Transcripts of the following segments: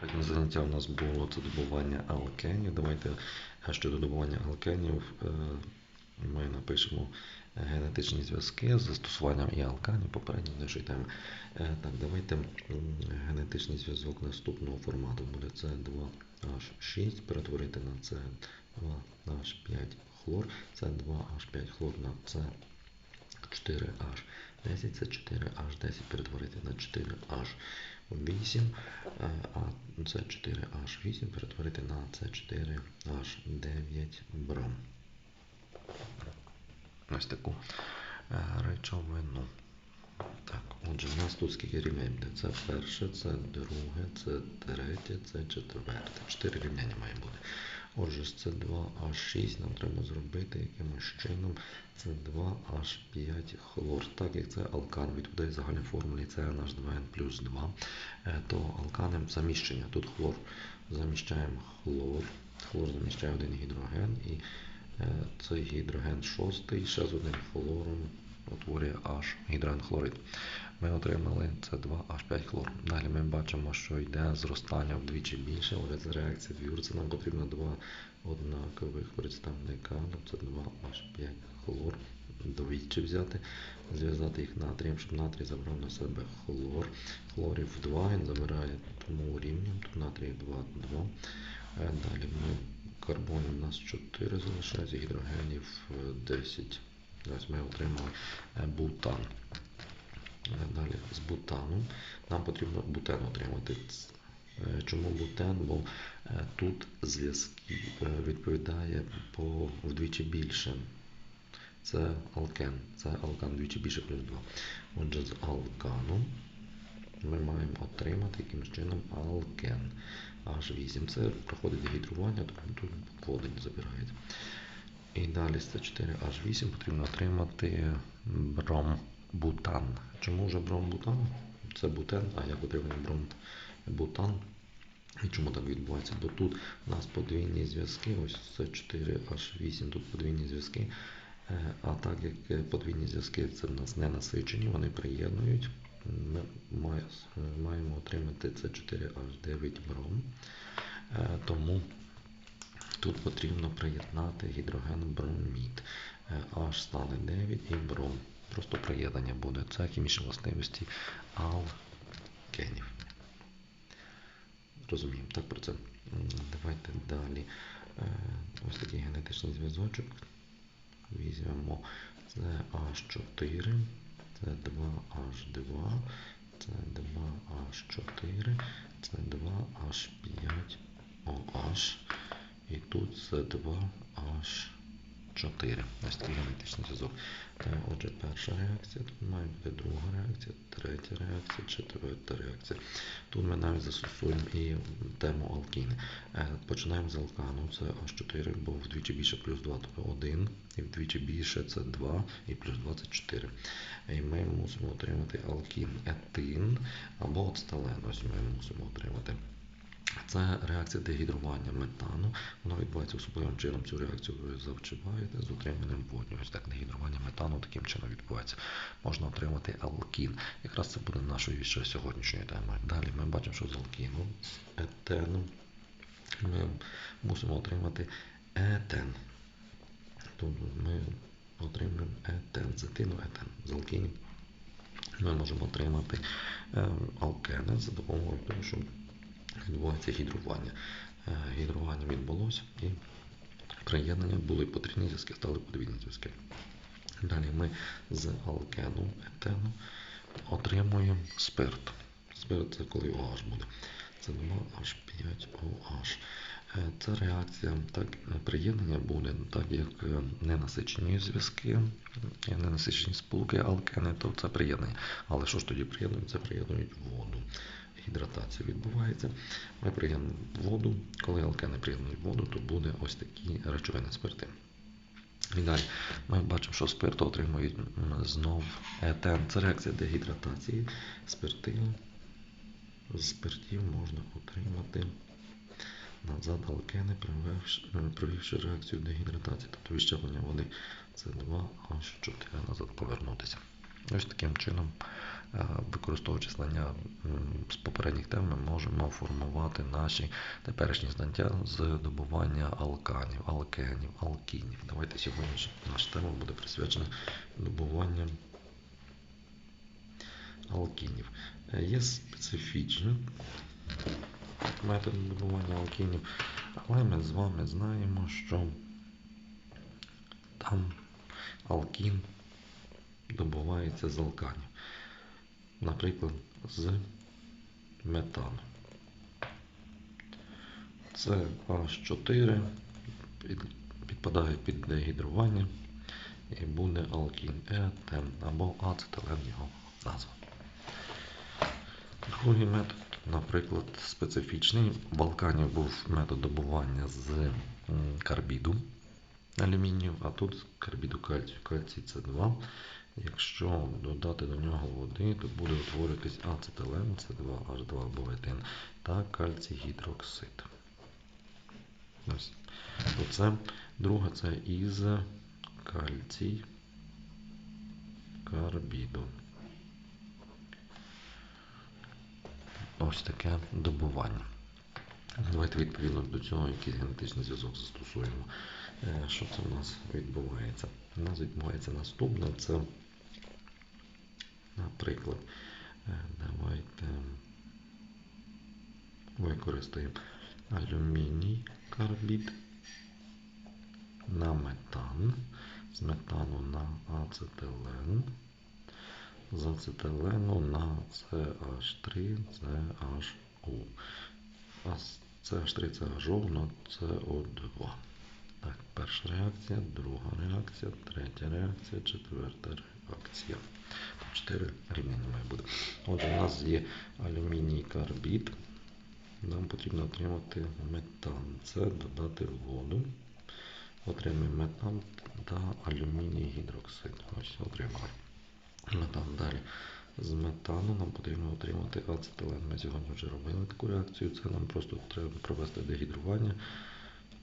Попереднє заняття у нас було це добування алкенів. Давайте е, щодо добування алкенів е, ми напишемо е, генетичні зв'язки з застосуванням і алканів попередньо нашої теми. Так, давайте генетичний зв'язок наступного формату буде С2H6 перетворити на С2H5 хлор, С2H5 хлор на С4H10, С4H10 перетворити на 4H8, е, а С4H8 перетворити на С4H9 бром. Ось таку е, речовину. Так, отже, в нас тут скільки рівнянь буде? Це перше, це друге, це третє, це четверте. Чотири рівняння має бути. Отже, з це 2H6 нам треба зробити якимось чином. Це 2H5 хлор. Так як це алкан відповідає загальній формулі CnH2n плюс 2, е, то алканем заміщення. Тут хлор заміщаємо хлор. Хлор заміщає один гідроген і е, цей гідроген шостий ще з одним хлором утворює H гідрогенхлорид. Ми отримали С2H5 хлор. Далі ми бачимо, що йде зростання вдвічі більше, але це реакція Вюрца. Нам потрібно два однакових представника. Це 2H5 хлор. Двічі взяти, зв'язати їх натрієм, щоб натрій забрав на себе хлор. Хлорів 2 він забирає, тому урівнюємо. Тут натрій 2, 2. Е, Далі ми карбонів у нас 4 залишається, гідрогенів е, 10. Ось ми отримали е, бутан. Е, Далі з бутаном нам потрібно бутен отримати. Е, Чому бутен? Бо тут зв'язки відповідає по вдвічі більше. Це алкен. Це алкан вдвічі більше плюс 2. Отже, з алканом ми маємо отримати якимось чином алкен H8. Це проходить дегідрування, тому тут воду не забирається. І далі з С4H8 потрібно отримати бромбутан. Чому вже бромбутан? Це бутен, а як отримати бромбутан? І чому так відбувається? Бо тут у нас подвійні зв'язки, ось це 4H8, тут подвійні зв'язки. Е, А так як е, подвійні зв'язки це в нас не насичені, вони приєднують. Ми маємо отримати це 4H9 бром. Е, Тому Тут потрібно приєднати гідроген бромід. H стане 9 і бром. Просто приєднання буде. Це хімічні властивості алкенів. Розуміємо, так про це. Давайте далі. Е, Ось такий генетичний зв'язочок. Візьмемо це H4, це 2H2, це 2H4, це 2H5OH. І тут це 2H4. Ось такий генетичний зв'язок. Е, Отже, перша реакція, тут має бути друга реакція, третя реакція, четверта реакція. Тут ми навіть застосуємо і тему алкіни. Е, Починаємо з алкану, це H4, бо вдвічі більше плюс 2, тобто 1, і вдвічі більше це 2, і плюс 2 це 4. І ми мусимо отримати алкін етин або ацетален. Ось ми мусимо отримати. Це реакція дегідрування метану. Вона відбувається особливим чином. Цю реакцію ви завчуваєте з отриманням водню. Ось так дегідрування метану таким чином відбувається. Можна отримати алкін. Якраз це буде нашою ще сьогоднішньою темою. Далі ми бачимо, що з алкіну, з етену ми мусимо отримати етен. Тобто ми отримуємо етен, з етину етен, з алкінів. Ми можемо отримати е, алкени за допомогою того, що відбувається гідрування. Е, Гідрування відбулося і приєднання були потрійні зв'язки, стали подвійні зв'язки. Далі ми з алкену, етену отримуємо спирт. Спирт це коли OH буде. Це 2H5OH. Е, Ця реакція, так, приєднання буде, так як е, ненасичені зв'язки, ненасичені сполуки алкени, то це приєднання. Але що ж тоді приєднують? Це приєднують воду. Гідратація відбувається. Ми приєднуємо воду. Коли алкени приєднують воду, то буде ось такі речовини спирти. І далі ми бачимо, що спирт отримують знов етен. Це реакція дегідратації. Спиртів. З спиртів можна отримати назад алкени, провівши, реакцію дегідратації, тобто відщеплення води. Це 2H4 назад повернутися. Ось таким чином використовуючи знання з попередніх тем, ми можемо формувати наші теперішні знання з добування алканів, алкенів, алкінів. Давайте сьогодні наша тема буде присвячена добуванню алкінів. Е, Є специфічні методи добування алкінів, але ми з вами знаємо, що там алкін добувається з алканів. Наприклад, з метану. Це H4 підпадає під дегідрування і буде алкін етен або ацетилен його назва. Другий метод, наприклад, специфічний. В Алканів був метод добування з карбіду алюмінію, а тут карбіду кальцію. Кальцій це 2. Якщо додати до нього води, то буде утворитись ацетилен, це 2H2 або етин, та кальцій гідроксид. Ось. Оце. Друге це із кальцій карбіду. Ось таке добування. Давайте відповідно до цього якийсь генетичний зв'язок застосуємо. Е, Що це в нас відбувається? У нас відбувається наступне. Це, наприклад, е, давайте використаємо алюміній карбід на метан, з метану на ацетилен, з ацетилену на CH3, CHO. А CH3, CHO на CO2. Так, перша реакція, друга реакція, третя реакція, четверта реакція. Чотири рівняння має бути. Отже, у нас є алюміній карбід. Нам потрібно отримати метан. Це додати воду. Отримаємо метан та алюміній гідроксид. Ось отримали. Метан далі. З метану нам потрібно отримати ацетилен. Ми сьогодні вже робили таку реакцію. Це нам просто треба провести дегідрування.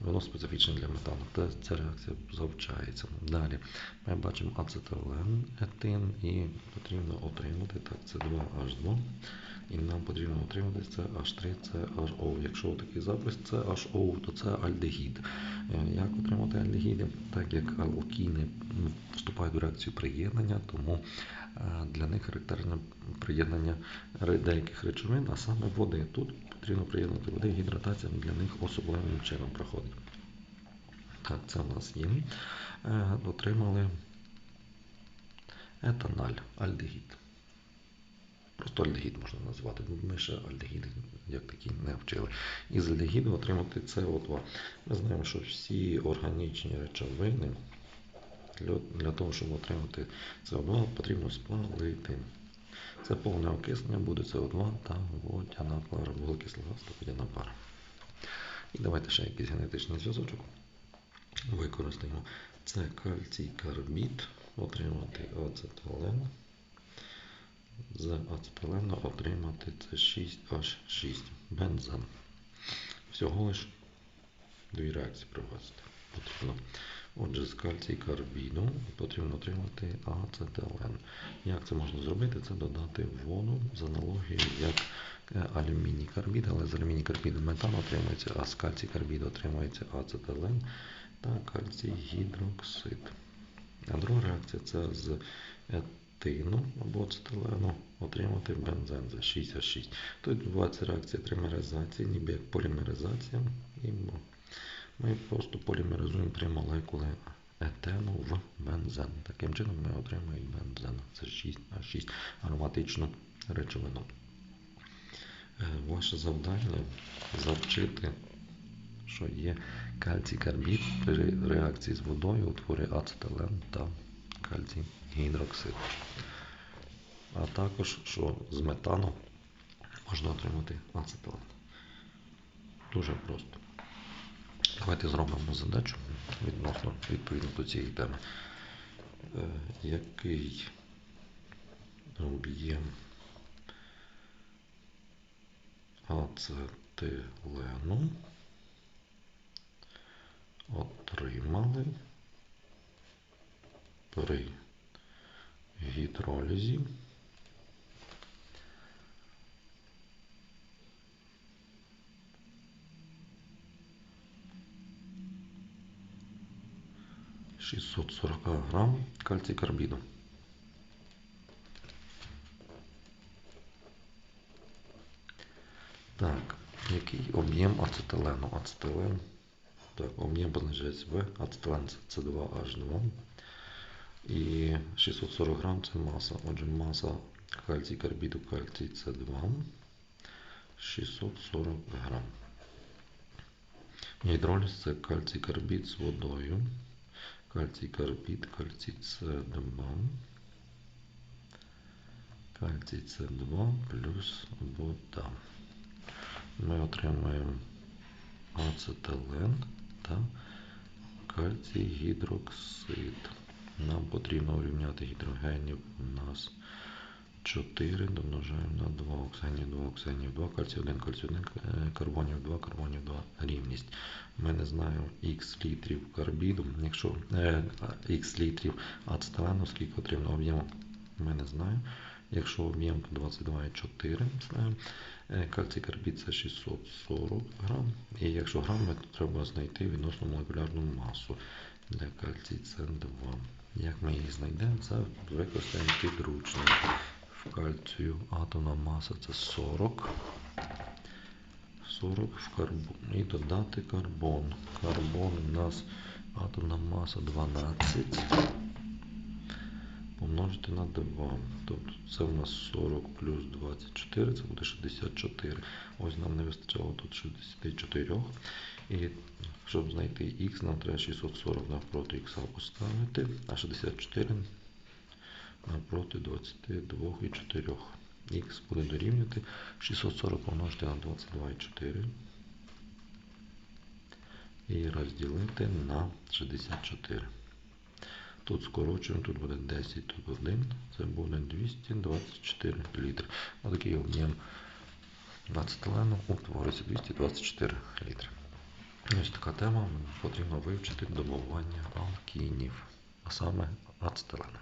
Воно специфічне для метану. Та ця реакція завчається. Далі ми бачимо ацетилен, етин і потрібно отримати. Так, це 2H2. І нам потрібно отримати це H3, це HO. Якщо такий запис, це HO, то це альдегід. Е, Як отримати альдегіди? Так як алкіни вступають в реакцію приєднання, тому е, для них характерне приєднання деяких речовин, а саме води. Тут потрібно приєднати води, гідратація для них особливим чином проходить. Так, це у нас є. Е, Отримали етаналь, альдегід. Просто альдегід можна назвати. Ми ще альдегіди як такі не вчили. Із альдегіду отримати СО2. Ми знаємо, що всі органічні речовини для того, щоб отримати СО2, потрібно спалити. Це повне окиснення буде СО2 та водяна пара, вуглекислий газ та водяна пара. І давайте ще якийсь генетичний зв'язочок використаємо. Це кальцій карбід, отримати ацетилен. З ацетилену отримати це 6H6 бензен. Всього лиш дві реакції провести потрібно. Отже, з кальцій карбіду потрібно отримати ацетилен. Як це можна зробити? Це додати воду з аналогією як е, алюміній карбід, але з алюміній карбіду метан отримується, а з кальцій карбіду отримується ацетилен та кальцій гідроксид. А друга реакція це з етину або ацетилену отримати бензен за 6H6. Тут відбувається реакція тримеризації, ніби як полімеризація. І ми просто полімеризуємо три молекули етену в бензен. Таким чином ми отримуємо бензен. Це 6H6 ароматичну речовину. Е, Ваше завдання завчити, що є кальцій карбід при реакції з водою утворює ацетилен та кальцій гідроксид. А також, що з метану можна отримати ацетилен. Дуже просто. Давайте зробимо задачу відносно відповідно до цієї теми. Е, Який об'єм ацетилену отримали при гідролізі 640 грам кальцій карбіду. Так, який об'єм ацетилену? Ацетилен. Так, об'єм позначається В, ацетилен це С2H2. І 640 грам це маса. Отже, маса кальцій карбіду, кальцій С2 640 грам. Гідроліз це кальцій карбід з водою. Кальцій карбід, кальцій С2. Кальцій С2 плюс вода. Ми отримаємо ацетилен та кальцій гідроксид. Нам потрібно урівняти гідрогенів у нас 4 домножаємо на 2 оксигенів 2, оксигенів 2, кальцій 1, кальцій 1, е, карбонів 2, карбонів 2 рівність. Ми не знаємо х літрів карбіду, якщо е, х літрів ацетилену, скільки потрібно об'єму, ми не знаємо. Якщо об'єм 22,4 знаємо, е, кальцій карбід це 640 грам. І якщо грами, то треба знайти відносно молекулярну масу для кальцій С2. Як ми її знайдемо, це використаємо підручник. Кальцію атомна маса це 40. 40 в карбон. І додати карбон. Карбон у нас атомна маса 12. Помножити на 2. Тобто це у нас 40 плюс 24, це буде 64. Ось нам не вистачало тут 64. І щоб знайти х, нам треба 640 навпроти х поставити, а 64 навпроти 22 і 4. Х буде дорівнювати 640 помножити на 22,4 і розділити на 64. Тут скорочуємо, тут буде 10, тут 1, це буде 224 літри. Отакий об'єм ацетилену утворюється 224 літри. Ось така тема, потрібно вивчити добування алкінів, а саме ацетилену.